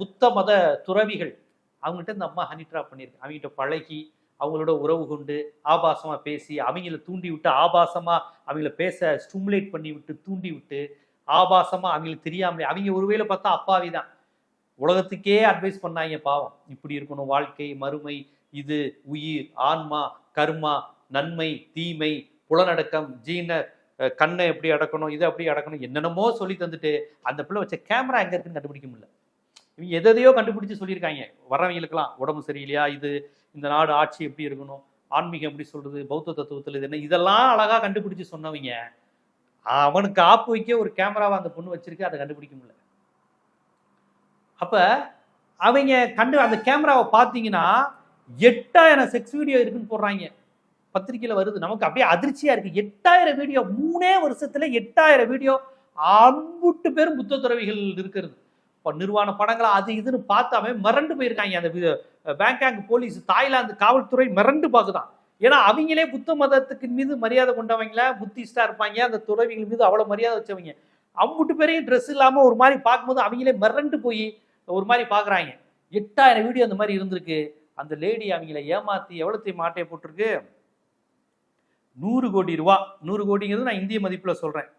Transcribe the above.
புத்த மத துறவிகள் அவங்ககிட்ட இந்த அம்மா ஹனி ட்ராப் பண்ணியிருக்கு. அவங்ககிட்ட பழகி அவங்களோட உறவு கொண்டு ஆபாசமாக பேசி அவங்கள தூண்டி விட்டு ஆபாசமாக அவங்கள பேச ஸ்டிமுலேட் பண்ணி விட்டு தூண்டி விட்டு ஆபாசமாக அவங்களுக்கு தெரியாமலே அவங்க ஒருவேளை பார்த்தா அப்பாவி தான். உலகத்துக்கே அட்வைஸ் பண்ணாங்க பாவம். இப்படி இருக்கணும் வாழ்க்கை மறுமை இது உயிர் ஆன்மா கர்மா நன்மை தீமை புலனடக்கம் ஜீன கண்ணை எப்படி அடக்கணும் இதை எப்படி அடக்கணும் என்னென்னமோ சொல்லி தந்துட்டு அந்த பிள்ளை வச்ச கேமரா எங்கே இருக்குன்னு கண்டுபிடிக்க முடியல. இவங்க எதையோ கண்டுபிடிச்சு சொல்லியிருக்காங்க. வரவங்களுக்கெல்லாம் உடம்பு சரியில்லையா? இது இந்த நாடு ஆட்சி எப்படி இருக்கணும்? ஆன்மீகம் எப்படி சொல்றது? பௌத்த தத்துவத்தில் இது என்ன? இதெல்லாம் அழகா கண்டுபிடிச்சு சொன்னவங்க. அவனுக்கு ஆப்பு வைக்க ஒரு கேமராவை அந்த பொண்ணு வச்சிருக்கு அதை கண்டுபிடிக்க முடியல. அப்ப அவங்க கண்டு அந்த கேமராவை பார்த்தீங்கன்னா எட்டாயிரம் செக்ஸ் வீடியோ இருக்குன்னு போடுறாங்க. பத்திரிக்கையில வருது. நமக்கு அப்படியே அதிர்ச்சியா இருக்கு. எட்டாயிரம் வீடியோ மூணே வருஷத்துல எட்டாயிரம் வீடியோ அம்புட்டு பேரும் புத்த துறவிகள் இருக்கிறது. இப்போ நிர்வாண படங்களை அது இதுன்னு பார்த்தாவே மிரண்டு போயிருக்காங்க அந்த பேங்காங் போலீஸ். தாய்லாந்து காவல்துறை மிரண்டு பார்க்குதான் ஏன்னா அவங்களே புத்த மதத்துக்கு மீது மரியாதை கொண்டவங்கள புத்திஸ்டா இருப்பாங்க அந்த துறவிகள் மீது அவ்வளவு மரியாதை வச்சவங்க. அம்புட்டு பேரையும் ட்ரெஸ் இல்லாம ஒரு மாதிரி பார்க்கும்போது அவங்களே மிரண்டு போய் ஒரு மாதிரி பார்க்குறாங்க எட்டாயிரம் வீடியோ அந்த மாதிரி இருந்திருக்கு. அந்த லேடி அவங்கள ஏமாத்தி எவ்வளோத்தையும் மாட்டையை போட்டிருக்கு? நூறு கோடி ரூபா. நூறு கோடிங்கிறது நான் இந்திய மதிப்பில் சொல்கிறேன்